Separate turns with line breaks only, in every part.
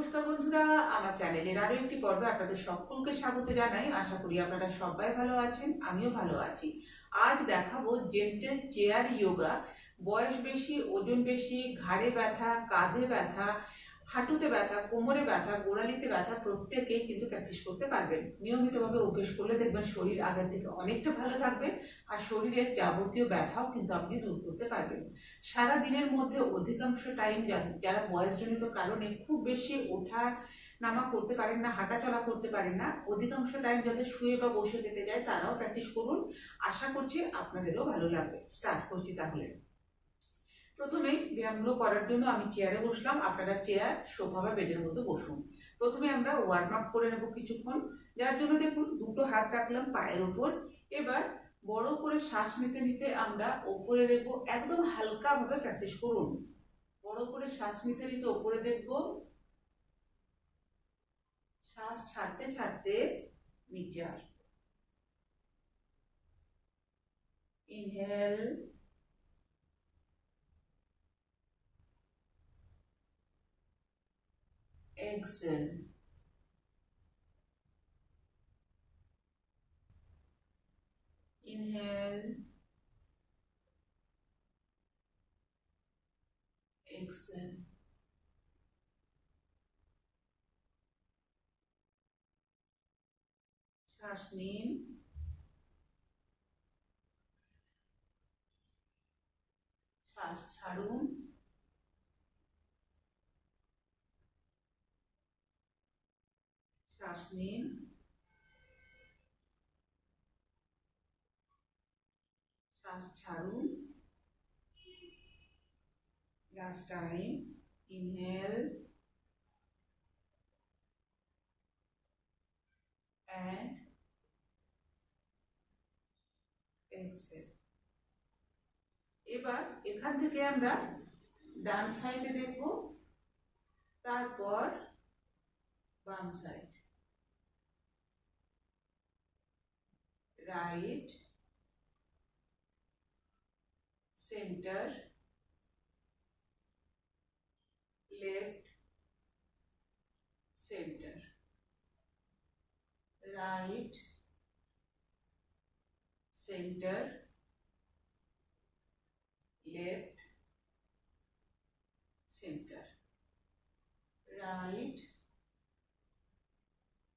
নমস্কার বন্ধুরা, আমার চ্যানেলের আরও একটি পর্বে আপনাদের সকলকে স্বাগত জানাই। আশা করি আপনারা সবাই ভালো আছেন, আমিও ভালো আছি। আজ দেখাবো জেন্টেল চেয়ার ইয়োগা বয়স বেশি, ওজন বেশি, ঘাড়ে ব্যথা, কাঁধে ব্যথা হাঁটুতে ব্যথা, কোমরে ব্যথা, গোড়ালিতে ব্যথা প্রত্যেকেই কিন্তু প্র্যাকটিস করতে পারবেন। নিয়মিতভাবে অভ্যেস করলে দেখবেন শরীর আগের থেকে অনেকটা ভালো থাকবে আর শরীরের যাবতীয় ব্যথাও কিন্তু আপনি দূর করতে পারবেন। সারা দিনের মধ্যে অধিকাংশ টাইম যারা বয়সজনিত কারণে খুব বেশি ওঠা নামা করতে পারেন না হাঁটা চলা করতে পারেন না, অধিকাংশ টাইম যাদের শুয়ে বা বসে কেটে যায় তারাও প্র্যাকটিস করুন। আশা করছি আপনাদেরও ভালো লাগবে। স্টার্ট করছি তাহলে। প্রথমে ব্যায়ামগুলো করার জন্য আমি চেয়ারে বসলাম। আপনারা চেয়ার সোফা বা বেডের মধ্যে বসুন। প্রথমে আমরা ওয়ার্ম আপ করে নেব কিছুক্ষণ। যার জন্য দেখুন, দুটো হাত রাখলাম পায়ের ওপর এবার বড় করে শ্বাস নিতে নিতে আমরা ওপরে দেখব, একদম হালকা ভাবে প্র্যাকটিস করুন। বড় করে শ্বাস নিতে নিতে ওপরে দেখব। শ্বাস ছাড়তে ছাড়তে নিচে আসব। ইনহেল exhale inhale exhale শ্বাস নিন শ্বাস ছাড়ুন শ্বাস নিন শ্বাস ছাড়ুন। Last time inhale and exhale এবার এখান থেকে আমরা ডান সাইডে দেখব, তারপর বাম side right centre left centre right centre left centre right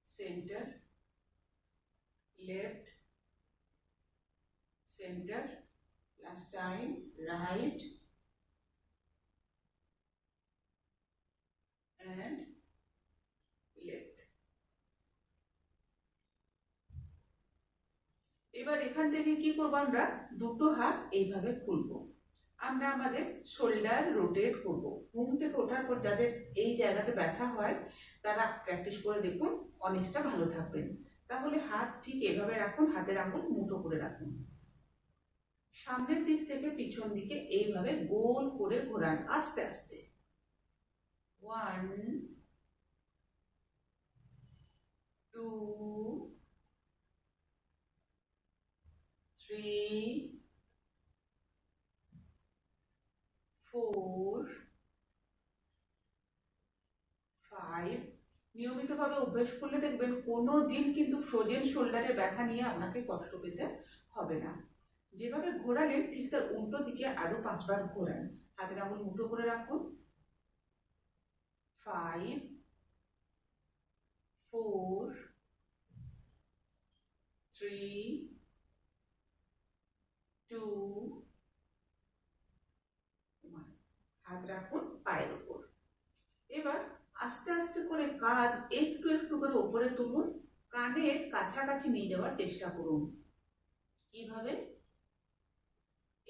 centre left center, last time, right, and left. এবার এখান থেকে কি করব আমরা? দুটো হাত এইভাবে খুলবো। আমরা আমাদের শোল্ডার রোটেট করব। ঘুম থেকে ওঠার পর যাদের এই জায়গাতে ব্যথা হয়, তারা প্র্যাকটিস করে দেখুন অনেকটা ভালো থাকবেন। তাহলে হাত ঠিক এভাবে রাখুন, হাতের আঙুল মুঠো করে রাখুন। সামনের দিক থেকে পিছন দিকে এইভাবে গোল করে ঘোরান, আস্তে আস্তে। One two three four five নিয়মিতভাবে অভ্যাস করলে দেখবেন কোনো দিন কিন্তু ফ্রোজেন শোল্ডারে ব্যথা নিয়ে আপনাকে কষ্ট পেতে হবে না। যেভাবে ঘোরালেন, ঠিক তার উল্টো দিকে আরও পাঁচবার ঘোরান। হাতের আঙুল মুঠো করে রাখুন। ফাইভ ফোর থ্রি টু হাত রাখুন পায়ের উপর। এবার আস্তে আস্তে করে কাঁধ একটু একটু করে উপরে তুলুন। কানের কাছাকাছি নিয়ে যাওয়ার চেষ্টা করুন। কীভাবে?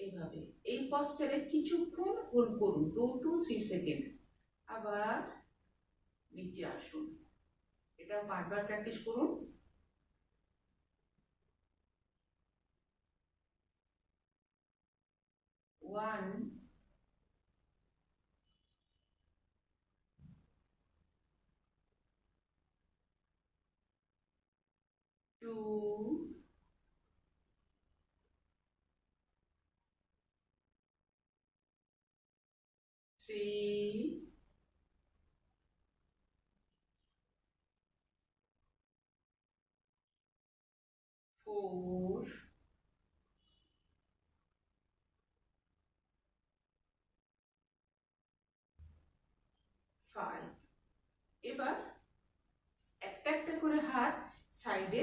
এইভাবে। এই পশ্চারে কিছুক্ষণ হোল্ড করুন। টু টু থ্রি সেকেন্ড আবার নিচে আসুন। এটা পাঁচবার প্র্যাকটিস করুন। One two, three, four, five এবার একটা একটা করে হাত সাইডে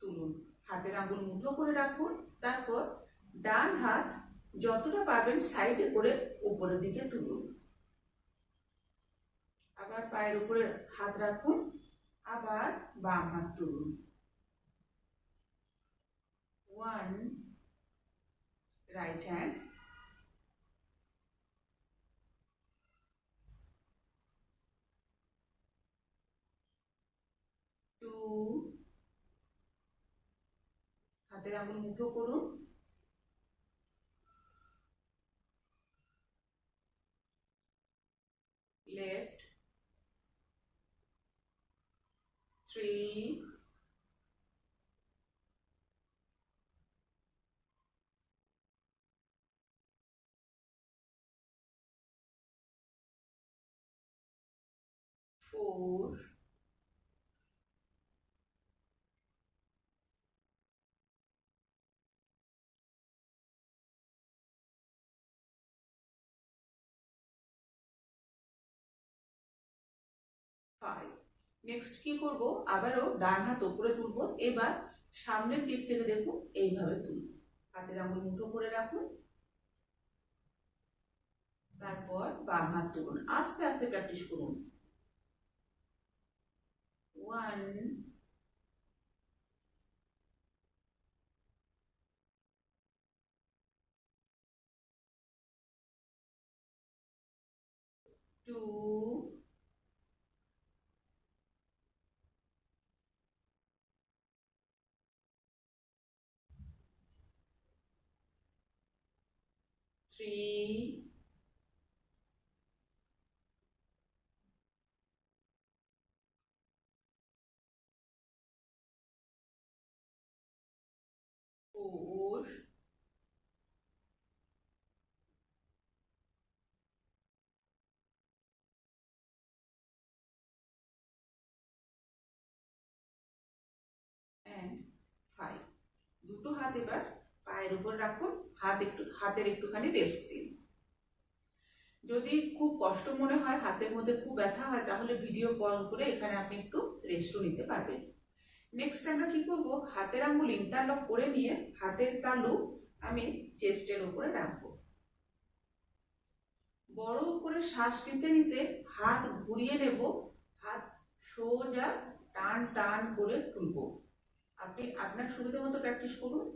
তুলুন। হাতের আঙুল মুঠো করে রাখুন। তারপর ডান হাত যতটা পাবেন সাইডে করে উপরের দিকে তুলুন। আবার পায়ের উপরে হাত রাখুন, আবার বাম হাত তুলুন। ওয়ান রাইট হ্যান্ড টু হাতের আঙুল মুঠো করুন। Left three, four, five. Next কি করব? আবারও ডান হাত উপরে তুলবো, এবার সামনের দিক থেকে দেখুন এইভাবে তুলব। হাতের আঙুল মুঠো করে রাখুন। তারপর বাম হাত তুলুন। আস্তে আস্তে প্র্যাকটিস করুন। One two three, four, and five. দুটো হাত এবার পায়ের উপর রাখুন, হাত একটু, হাতের একটুখানি রেস্ট দিন। যদি খুব কষ্ট মনে হয়, হাতের মধ্যে খুব ব্যথা হয়, তাহলে ভিডিও পজ করে এখানে আপনি একটু রেস্টও নিতে পারবেন। নেক্সট আমরা কি করব? হাতের আঙুল ইন্টারলক করে নিয়ে হাতের তালু আমি চেস্টের উপরে রাখব। বড় করে শ্বাস নিতে নিতে হাত ঘুরিয়ে নেব, হাত সোজা টান টান করে তুলবো। আপনি আপনার সুবিধা মতো প্র্যাকটিস করুন।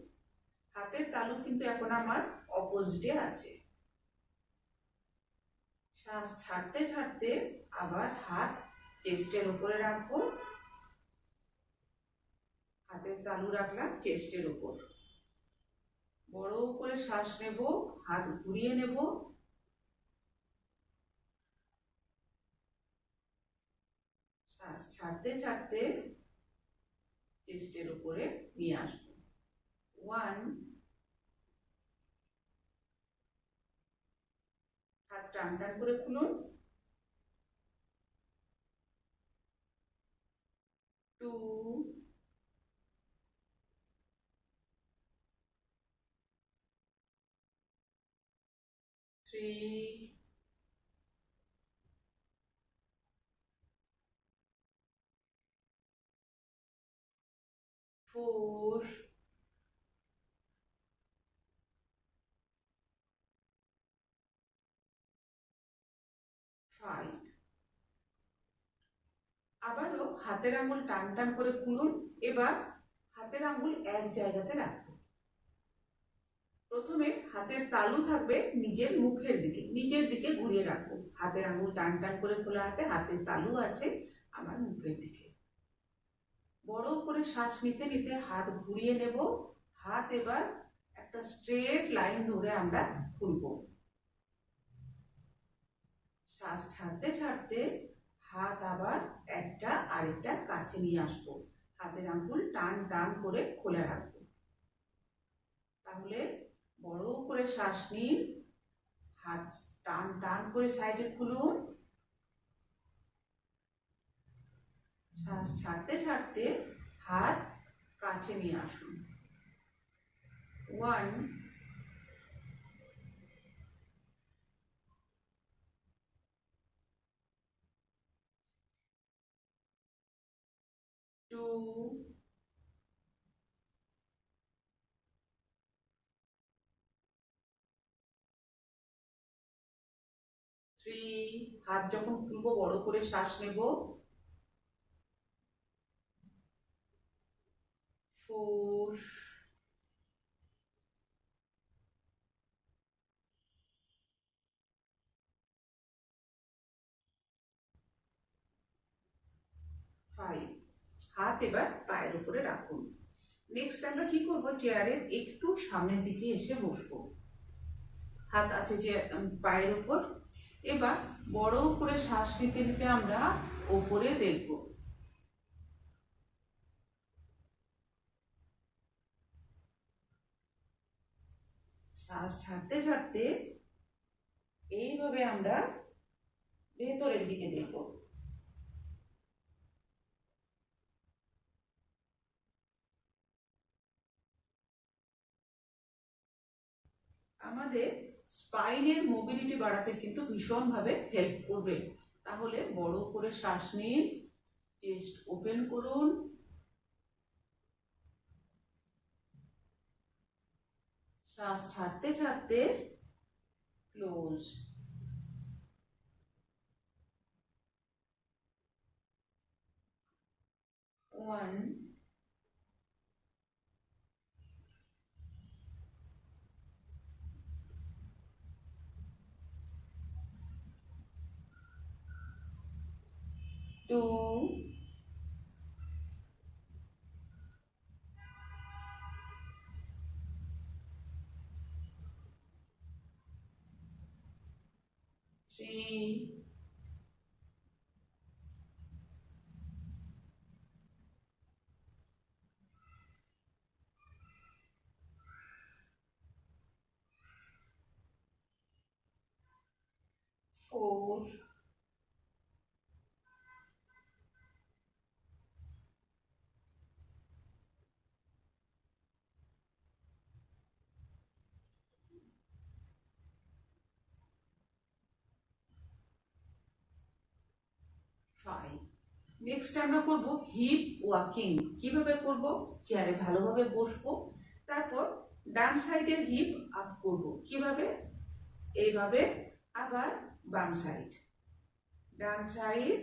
হাতের তালু কিন্তু এখন আমার অপোজিটে আছে। শ্বাস ছাড়তে ছাড়তে আবার হাত চেস্টের উপরে রাখব। হাতের তালু রাখলাম চেস্টের উপর। বড় করে শ্বাস নেব, হাত ঘুরিয়ে নেব। শ্বাস ছাড়তে ছাড়তে চেস্টের উপরে নিয়ে আসব। ওয়ান টান টান করে খুলুন। Two three four, five. আবারও হাতের আঙুল টান টান করে খুলুন, এবার হাতের আঙুল এক জায়গাতে রাখুন। প্রথমে হাতের তালু থাকবে নিজের মুখের দিকে, নিজের দিকে ঘুরিয়ে রাখুন। হাতের আঙুল টান টান করে খোলা আছে, হাতের তালু আছে আমার মুখের দিকে। বড় করে শ্বাস নিতে নিতে হাত ঘুরিয়ে নেব। হাত এবার একটা স্ট্রেট লাইন ধরে আমরা খুলব। শ্বাস ছাড়তে ছাড়তে হাত আবার একটা আরেকটা কাছে নিয়ে আসব। হাতের আঙ্গুল টান টান করে খোলা রাখব। তাহলে বড় করে শ্বাস নিন। হাত টান টান করে সাইডে খুলুন। শ্বাস ছাড়তে ছাড়তে হাত কাছে নিয়ে আসুন। ওয়ান টু থ্রি হাত যখন খুলবো বড় করে শ্বাস নেব। ফোর ফাইভ হাত এবার পায়ের উপরে রাখুন। নেক্সট আমরা কি করব? চেয়ারের একটু সামনের দিকে এসে বসবো। হাত আছে যে পায়ের উপর। এবার বড় করে শ্বাস নিতে নিতে আমরা ওপরে দেখব। শ্বাস ছাড়তে ছাড়তে এইভাবে আমরা ভেতরের দিকে দেখব। আমাদের স্পাইনের মোবিলিটি বাড়াতে কিন্তু ভীষণভাবে হেল্প করবে। তাহলে বড় করে শ্বাস নিন চেস্ট ওপেন করুন। শ্বাস ছাড়তে ছাড়তে close one two, three, four, five next আমরা করব হিপ ওয়াকিং কীভাবে করব? চেয়ারে ভালোভাবে বসবো। তারপর ডান সাইডের হিপ আপ করব। কীভাবে? এইভাবে আবার বাম সাইড ডান সাইড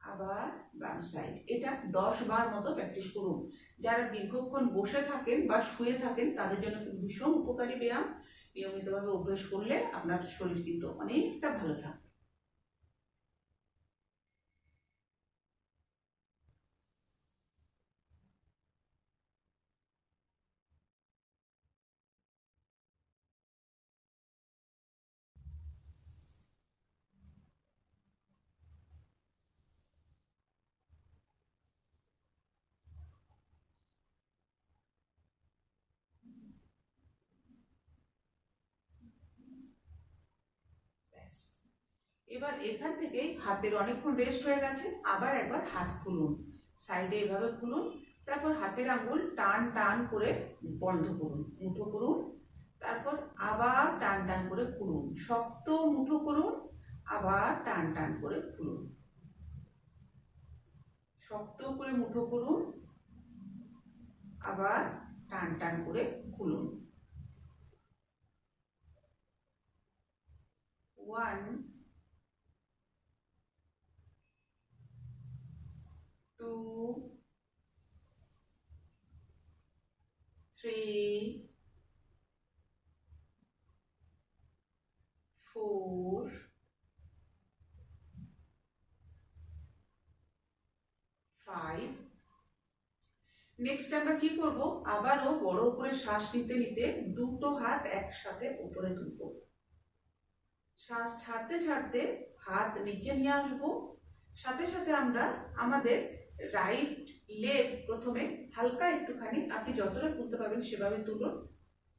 আবার বাম সাইড এটা দশ বার মতো প্র্যাকটিস করুন। যারা দীর্ঘক্ষণ বসে থাকেন বা শুয়ে থাকেন, তাদের জন্য ভীষণ উপকারী ব্যায়াম। নিয়মিতভাবে অভ্যেস করলে আপনার শরীর কিন্তু অনেকটা ভালো থাকবে ব্যাস। এবার এখান থেকে হাতের অনেকক্ষণ রেস্ট হয়ে গেছে, আবার একবার হাত খুলুন। সাইডে এভাবে খুলুন, তারপর হাতের আঙুল টান টান করে বন্ধ করুন, মুঠো করুন, তারপর আবার টান টান করে খুলুন, শক্ত মুঠো করুন, আবার টান টান করে খুলুন। শক্ত করে মুঠো করুন, আবার টান টান করে খুলুন। One two three four five next আমরা কি করব? আবারও বড় করে শ্বাস নিতে নিতে দুটো হাত একসাথে উপরে তুলব। শ্বাস ছাড়তে ছাড়তে হাত নিচে নিয়ে আসব। সাথে সাথে আমরা আমাদের রাইট লেগ প্রথমে হালকা একটুখানি আপনি যতটা তুলতে পারবেন সেভাবে তুলুন,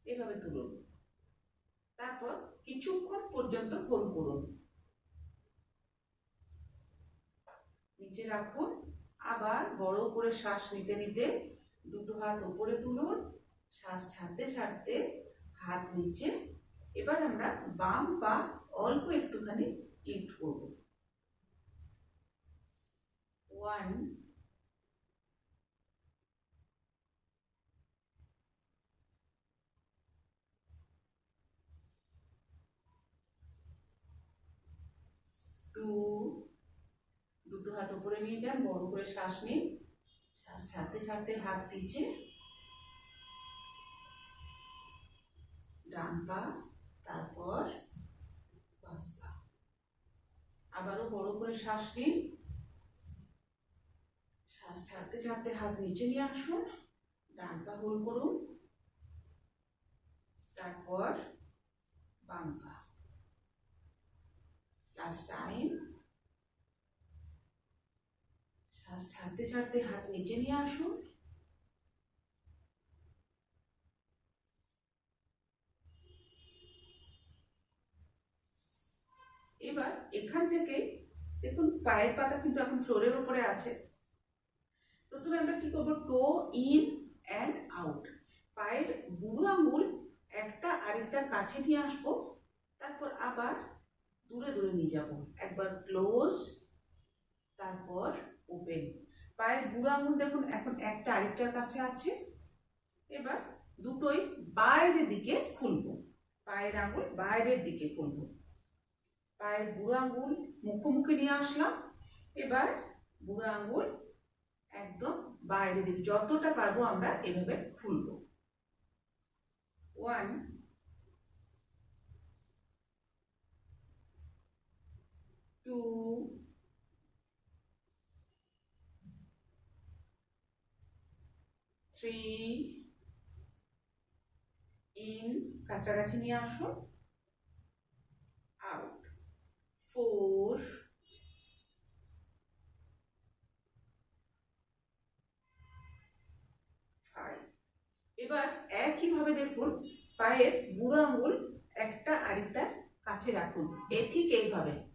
এভাবে তুলুন। তারপর কিছুক্ষণ পর্যন্ত হোল্ড করুন। নিচে রাখুন, আবার বড় করে শ্বাস নিতে নিতে দুটো হাত উপরে তুলুন, শ্বাস ছাড়তে ছাড়তে হাত নিচে। এবার আমরা বাম পা অল্প একটুখানি লিফট করব। ওয়ান টু দুটো হাত উপরে নিয়ে যান, বড় করে শ্বাস নিন। শ্বাস ছাড়তে ছাড়তে হাত নিচে ডান পা, তারপর আবারও বড় করে শ্বাস নিন। শ্বাস ছাড়তে ছাড়তে হাত নিচে নিয়ে আসুন। ডান পা হোল করুন। তারপর বাম পা। লাস্ট টাইম শ্বাস ছাড়তে ছাড়তে হাত নিচে নিয়ে আসুন। এবার এখান থেকে দেখুন, পায়ের পাতা কিন্তু এখন ফ্লোরের উপরে আছে। প্রথমে আমরা কি করব? টো ইন অ্যান্ড আউট পায়ের বুড়ো আঙুল একটা আরেকটার কাছে নিয়ে আসব। তারপর আবার দূরে দূরে নিয়ে যাব। একবার ক্লোজ তারপর ওপেন পায়ের বুড়ো আঙুল দেখুন, এখন একটা আরেকটার কাছে আছে। এবার দুটোই বাইরের দিকে খুলবো। পায়ের আঙুল বাইরের দিকে খুলবো। পায়ের বুড়ো আঙুল মুখোমুখি নিয়ে আসলাম। এবার বুড়ো আঙুল একদম বাইরের দিকে, যতটা পারব আমরা এভাবে খুলবো। ওয়ান টু থ্রি ইন কাছাকাছি নিয়ে আসুন আউট ফোর এবার একইভাবে দেখুন, পায়ের বুড়ো আঙুল একটা আরেকটা কাছে রাখুন। এ ঠিক এইভাবে।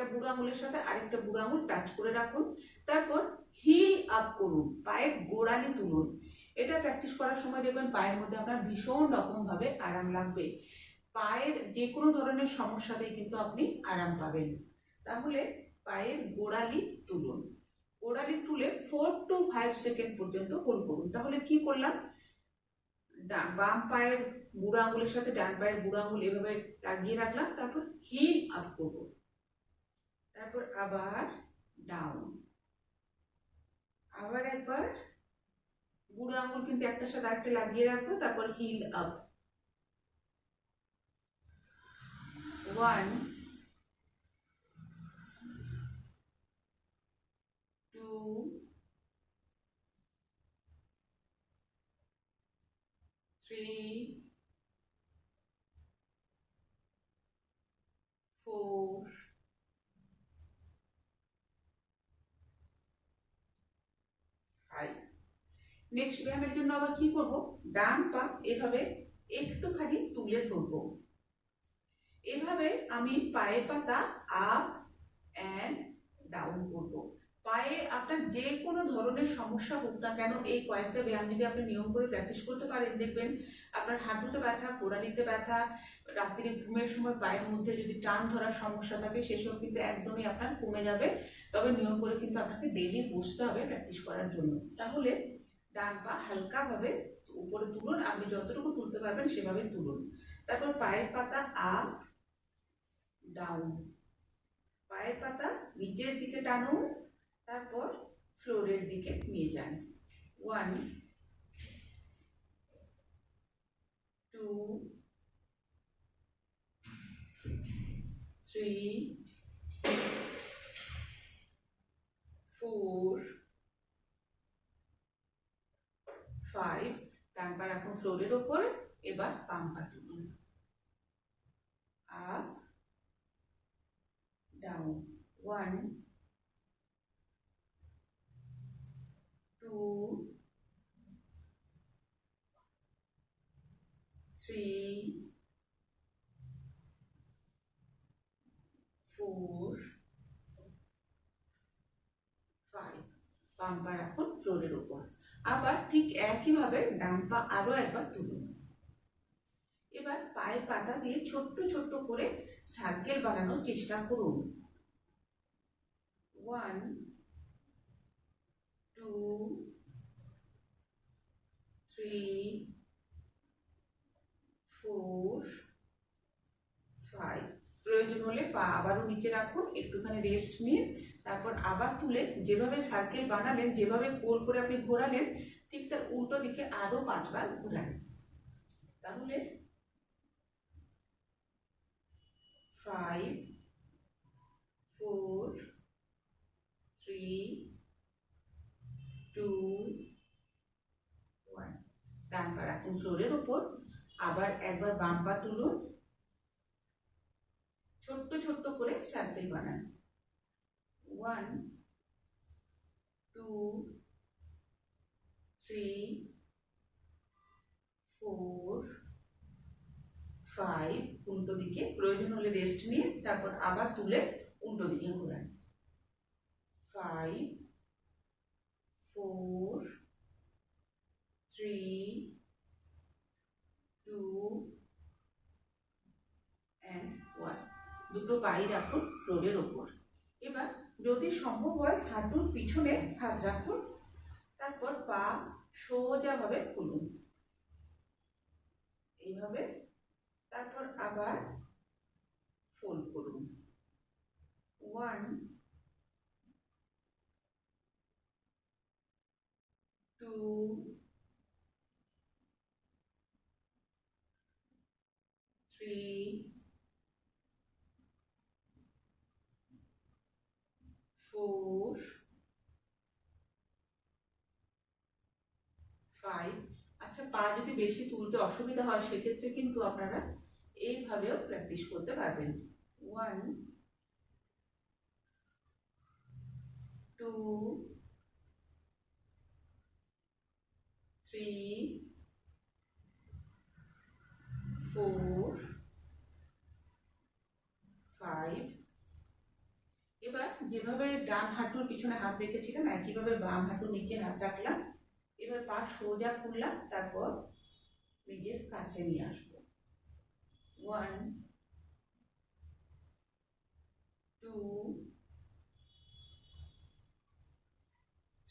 একটা বুড়ো আঙুলের সাথে আরেকটা বুড়ো আঙুল টাচ করে রাখুন। তারপর হিল আপ করুন, পায়ের গোড়ালি তুলুন। এটা প্র্যাকটিস করার সময় দেখবেন পায়ের মধ্যে আপনার ভীষণ রকম ভাবে আরাম লাগবে। পায়ের যে কোনো ধরনের সমস্যাতেই কিন্তু আপনি আরাম পাবেন। তাহলে পায়ের গোড়ালি তুলুন। গোড়ালি তুলে ফোর টু ফাইভ সেকেন্ড পর্যন্ত হোল্ড করুন। তাহলে কি করলাম? বাম পায়ের বুড়ো আঙুলের সাথে ডান পায়ের বুড়ো আঙুল এভাবে লাগিয়ে রাখলাম। তারপর হিল আপ করব। তারপর আবার ডাউন আবার একবার বুড়ো আঙুল কিন্তু একটার সাথে আরেকটা লাগিয়ে রাখব, তারপর heel up one two three four five next ব্যায়ামের জন্য আবার কি করব? ডান পা এভাবে একটুখানি তুলে ধরবো। এভাবে আমি পায়ের পাতা আপ অ্যান্ড ডাউন করব। পায়ে আপনার যে কোনো ধরনের সমস্যা হোক না কেন, এই কয়েকটা ব্যায়াম যদি আপনি নিয়ম করে প্র্যাকটিস করতে পারেন, দেখবেন আপনার হাঁটুতে ব্যথা, কোড়ালিতে ব্যথা রাত্রিরে ঘুমের সময় পায়ের মধ্যে যদি টান ধরার সমস্যা থাকে, সেসব কিন্তু একদমই আপনার কমে যাবে। তবে নিয়ম করে কিন্তু আপনাকে ডেইলি বসতে হবে প্র্যাকটিস করার জন্য। তাহলে ডান পা হালকাভাবে উপরে তুলুন, আপনি যতটুকু তুলতে পারবেন সেভাবে তুলুন। তারপর পায়ের পাতা আপ, ডাউন। পায়ের পাতা নিচের দিকে টানুন, তারপর ফ্লোরের দিকে নিয়ে যান। One, two, three, four five ডান এখন ফ্লোরের ওপরে এবার বাম পা তুলুন up down one two three four five bumper এখন ফ্লোরের উপর আবার ঠিক একইভাবে ডান পা আরও একবার তুলুন। এবার পায়ের পাতা দিয়ে ছোট্ট ছোট্ট করে সার্কেল বানানোর চেষ্টা করুন। One two three four five প্রয়োজন হলে পা আবারও নিচে রাখুন, একটুখানি রেস্ট নিয়ে, তারপর আবার তুলে যেভাবে সার্কেল বানালেন, যেভাবে কোল করে আপনি ঘোরালেন ঠিক তার উল্টো দিকে আরও পাঁচবার ঘোরান তাহলে five four three two one ডান পা ফ্লোরের উপর আবার একবার বাম পা তুলুন। ছোট্ট ছোট্ট করে সার্কেল বানান। One two three four five উল্টো দিকে, প্রয়োজন হলে রেস্ট নিয়ে তারপর আবার তুলে উল্টো দিকে ঘোরান। Five four three two and one দুটো পাই রাখুন ফ্লোরের ওপর। এবার যদি সম্ভব হয় হাঁটুর পিছনে হাত রাখুন। তারপর পা সোজাভাবে খুলুন এইভাবে তারপর আবার ফোল্ড করুন। One two three four five আচ্ছা পা যদি বেশি তুলতে অসুবিধা হয়, সেক্ষেত্রে কিন্তু আপনারা এইভাবেও প্র্যাকটিস করতে পারবেন। One two three four five এবার যেভাবে ডান হাঁটুর পিছনে হাত রেখেছিলাম, একইভাবে বাম হাঁটুর নিচে হাত রাখলাম। এবার পা সোজা খুললাম তারপর নিজের কাছে নিয়ে আসব। One two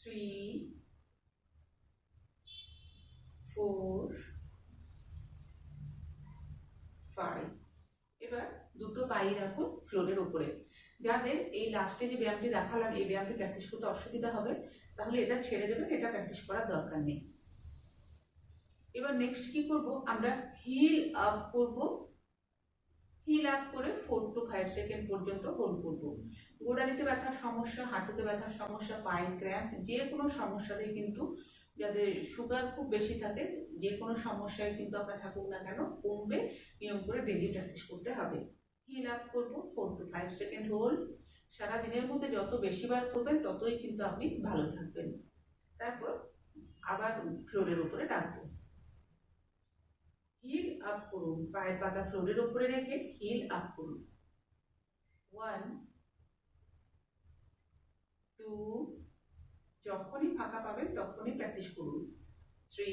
three four five এবার দুটো পাই রাখুন ফ্লোরের উপরে। যাদের এই লাস্টে যে ব্যায়ামটি দেখালাম, এই ব্যায়ামটি প্র্যাকটিস করতে অসুবিধা হবে। তাহলে এটা ছেড়ে দেবেন, এটা প্র্যাকটিস করার দরকার নেই। এবার নেক্সট কি করব? আমরা হিল আপ করব। হিল আপ করে ফোর টু ফাইভ সেকেন্ড পর্যন্ত হোল্ড করব। গোড়ালিতে ব্যথার সমস্যা, হাঁটুতে ব্যথার সমস্যা পাইন ক্র্যাম্প যে কোনো সমস্যাতে কিন্তু যাদের সুগার খুব বেশি থাকে, যে কোনো সমস্যায় কিন্তু আপনার থাকুক না কেন, কমবে। নিয়ম করে ডেলি প্র্যাকটিস করতে হবে। হিল আপ করব four two five second hold সারা দিনের মধ্যে যত বেশি বার করবেন, ততই কিন্তু আপনি ভালো থাকবেন। তারপর আবার ফ্লোরের উপরে রাখব হিল আপ করুন, পায়ের পাতা ফ্লোরের উপরে রেখে হিল আপ করুন। ওয়ান টু যখনই ফাঁকা পাবেন, তখনই প্র্যাকটিস করুন। Three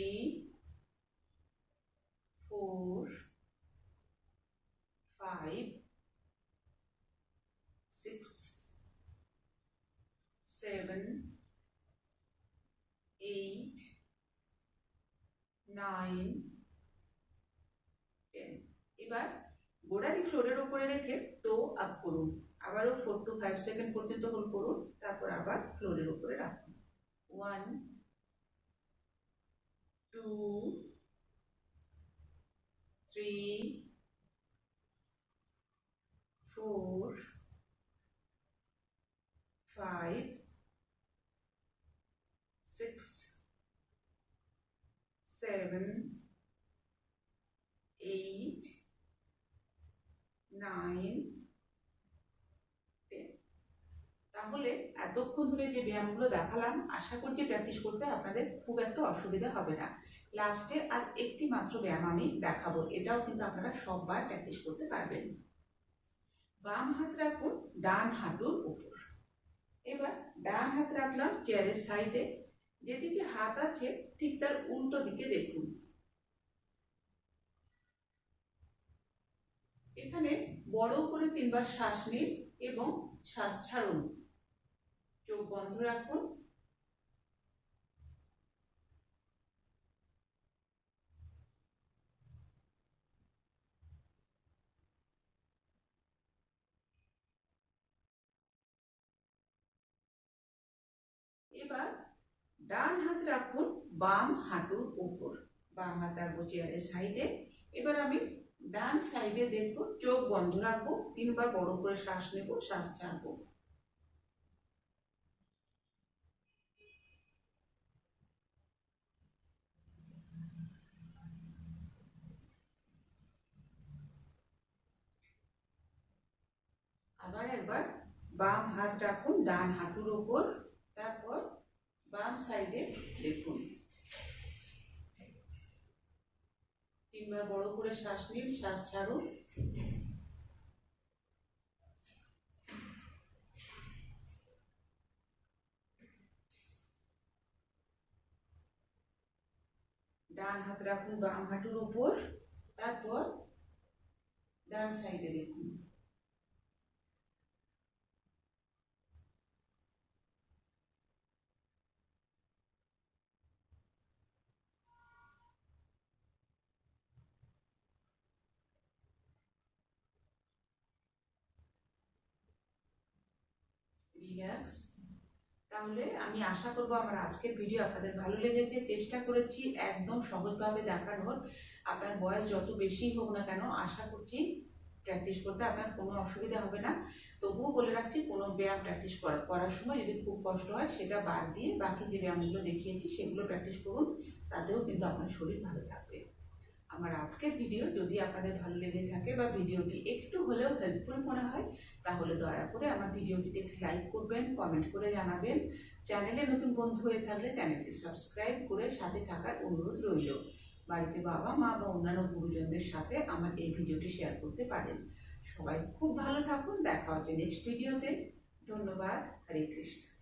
four five six seven eight nine ten এবার গোড়ালি ফ্লোরের উপরে রেখে টো আপ করুন। আবারও ফোর টু ফাইভ সেকেন্ড পর্যন্ত হোল্ড করুন তারপর আবার ফ্লোরের উপরে রাখুন। One two three four five, six, seven, eight, nine. তাহলে এতক্ষণ ধরে যে ব্যায়ামগুলো দেখালাম আশা করছি প্র্যাকটিস করতে আপনাদের খুব একটা অসুবিধা হবে না। লাস্টে আর একটি মাত্র ব্যায়াম আমি দেখাবো এটাও কিন্তু আপনারা সববার প্র্যাকটিস করতে পারবেন। বাম হাত রাখুন ডান হাঁটুর উপর। এবার ডান হাত রাখলাম চেয়ারের সাইডে যেদিকে হাত আছে, ঠিক তার উল্টো দিকে দেখুন। এখানে বড় করে তিনবার শ্বাস নিন এবং শ্বাস ছাড়ুন। চোখ বন্ধ রাখুন। ডান হাত রাখুন, বাম হাঁটুর উপর। বাম হাত রাখব চেয়ারের সাইডে এবার আমি ডান সাইডে দেখব, চোখ বন্ধ রাখব, তিনবার বড় করে শ্বাস নেব, শ্বাস ছাড়বো। আবার একবার বাম হাত রাখুন, ডান হাঁটুর বাম সাইডে দেখুন। তিনবার বড় করে শ্বাস নিন, শ্বাস ছাড়ুন। ডান হাত রাখুন, বাম হাঁটুর উপর তারপর ডান সাইডে দেখুন। রিল্যাক্স তাহলে আমি আশা করব আমার আজকের ভিডিও আপনাদের ভালো লেগেছে। চেষ্টা করেছি একদম সহজভাবে দেখানোর আপনার বয়স যত বেশি হোক না কেন, আশা করছি প্র্যাকটিস করতে আপনার কোনো অসুবিধা হবে না। তবুও বলে রাখছি, কোনো ব্যায়াম প্র্যাকটিস করার করার সময় যদি খুব কষ্ট হয়, সেটা বাদ দিয়ে বাকি যে ব্যায়ামগুলো দেখিয়েছি, সেগুলো প্র্যাকটিস করুন। তাতেও কিন্তু আপনার শরীর ভালো থাকবে। আমার আজকের ভিডিও যদি আপনাদের ভালো লেগে থাকে বা ভিডিওটি একটু হলেও হেল্পফুল মনে হয়, তাহলে দয়া করে আমার ভিডিওটিতে একটি লাইক করবেন কমেন্ট করে জানাবেন। চ্যানেলে নতুন বন্ধু হয়ে থাকলে চ্যানেলটি সাবস্ক্রাইব করে সাথে থাকার অনুরোধ রইল। বাড়িতে বাবা, মা বা অন্যান্য গুরুজনদের সাথে আমার এই ভিডিওটি শেয়ার করতে পারেন। সবাই খুব ভালো থাকুন, দেখা হচ্ছে নেক্সট ভিডিওতে ধন্যবাদ, হরে কৃষ্ণ।